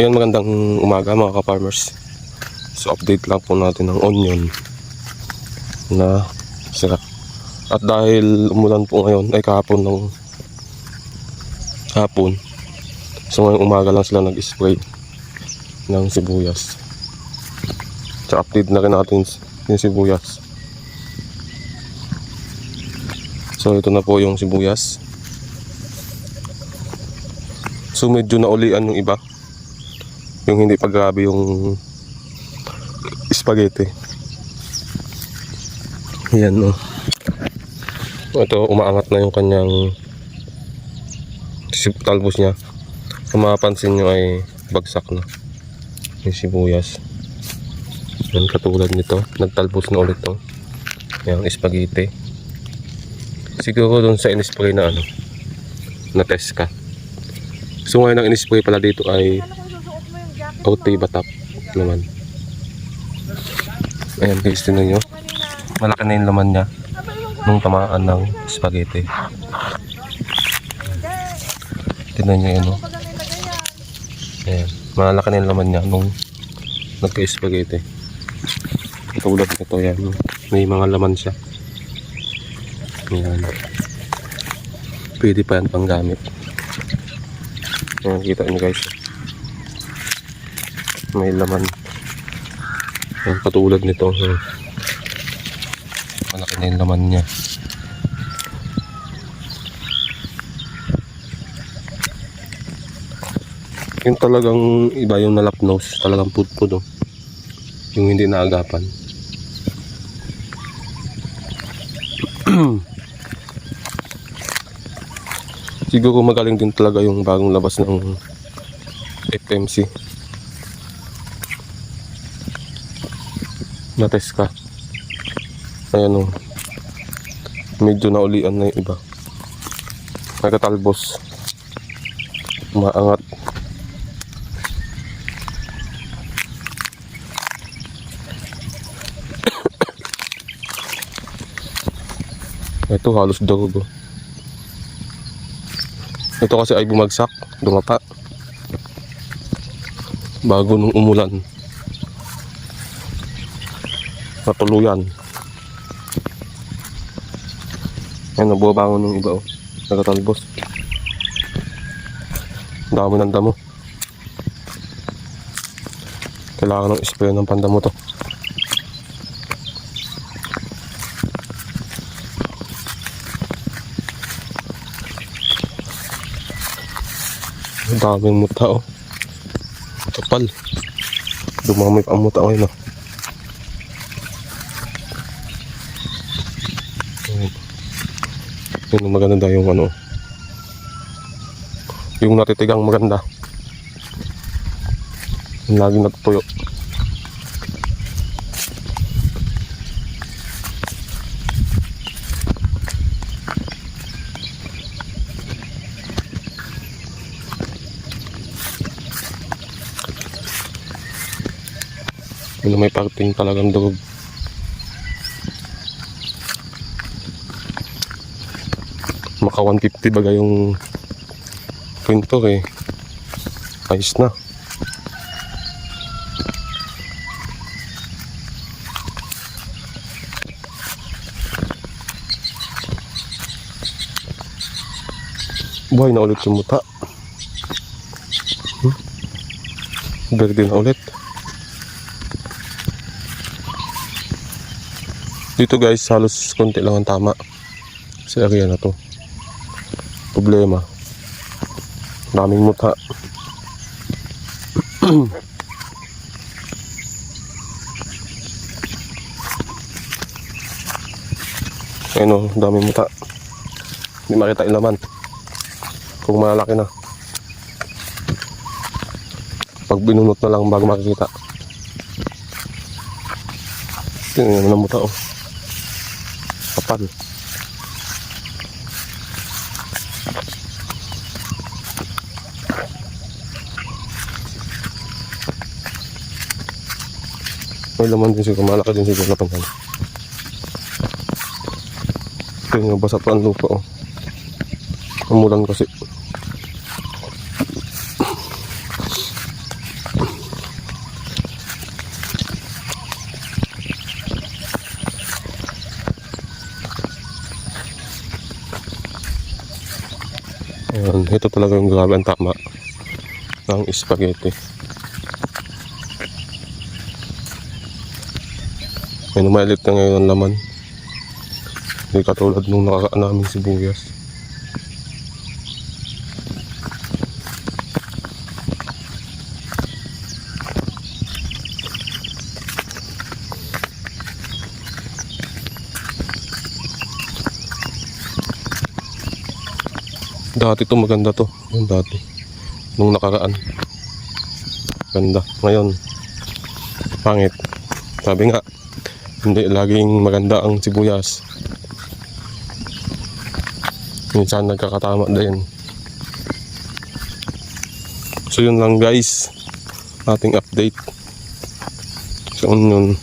Yan magandang umaga mga ka-farmers. So update lang po natin ng onion na sira. At dahil umulan po ngayon, ay kahapon ng hapon. So ngayong umaga lang sila nag-spray ng sibuyas. So update na rin natin yung sibuyas. So ito na po yung sibuyas. So medyo naulian yung iba. Yung hindi pa grabe yung spaghetti. Yan oh. Ito umaangat na yung kanyang talbos niya. Kung mapapansin nyo ay bagsak na yung sibuyas. Yan katulad nito. Nagtalbos na ulit to. Yan spaghetti. Siguro dun sa in-spray na ano na test ka. So ngayon ang in-spray pala dito ay OT Batap naman. Ayan, guys, tinan nyo. Malaki na yung laman niya nung tamaan ng spaghetti. Tinan nyo yun, oh. Ayan, malaki na yung laman niya nung nagka-spaghetti. Tulad nito yan. May mga laman siya. Ayan. Pwede pa yan pang gamit. Ayan, kita nyo guys. May laman. Ayan, patulad nito. Ayan. Malaki na yung laman niya. Yung talagang iba yung nalapnos. Talagang putpud oh. Yung hindi naagapan. Siguro magaling din talaga yung bagong labas ng FMC. Na-test ka. Ayan o. Medyo naulian na yung iba. Nagkatalbos. Umaangat. Ito halos dog. oh. Ito kasi ay bumagsak, dumapa. Bago nung umulan. Natuluyan. Ayan, nabubangon ng iba oh. Nagatalbos. Dami ng damo. Kailangan ng spray ng pandamo to. Daming muta oh. Kapal. Dumami pa ang muta ngayon oh. Yun maganda yung ano. Yung natitigang maganda. Yung laging natutuyo. Yun may parting talagang dugog. Maka 150 baga yung printer eh. Ayos na. Buhay na ulit yung muta. Hmm? Verde na ulit. Dito guys, halos konti lang ang tama sa area na to. Problema. Daming muta. Ayun o, daming muta. Hindi makita yung laman. Kung malaki na. Pag binunot na lang bago makikita. Tingnan mo na muta oh. Kapal. May laman din siguro. Malaki din siguro lapan yan. Ito yung basa pa ang lupa. Oh. Umulan kasi. Ayan, ito talaga yung grabe ang tama ng spaghetti. May numailit na ngayon ang laman. Hindi katulad nung nakakaan namin sibuyas. Dati to maganda to. Yung dati. Nung nakaraan. Ganda. Ngayon, pangit. Sabi nga, hindi laging maganda ang sibuyas. Minsan nagkakatama din. So yun lang guys. Ating update. So yun.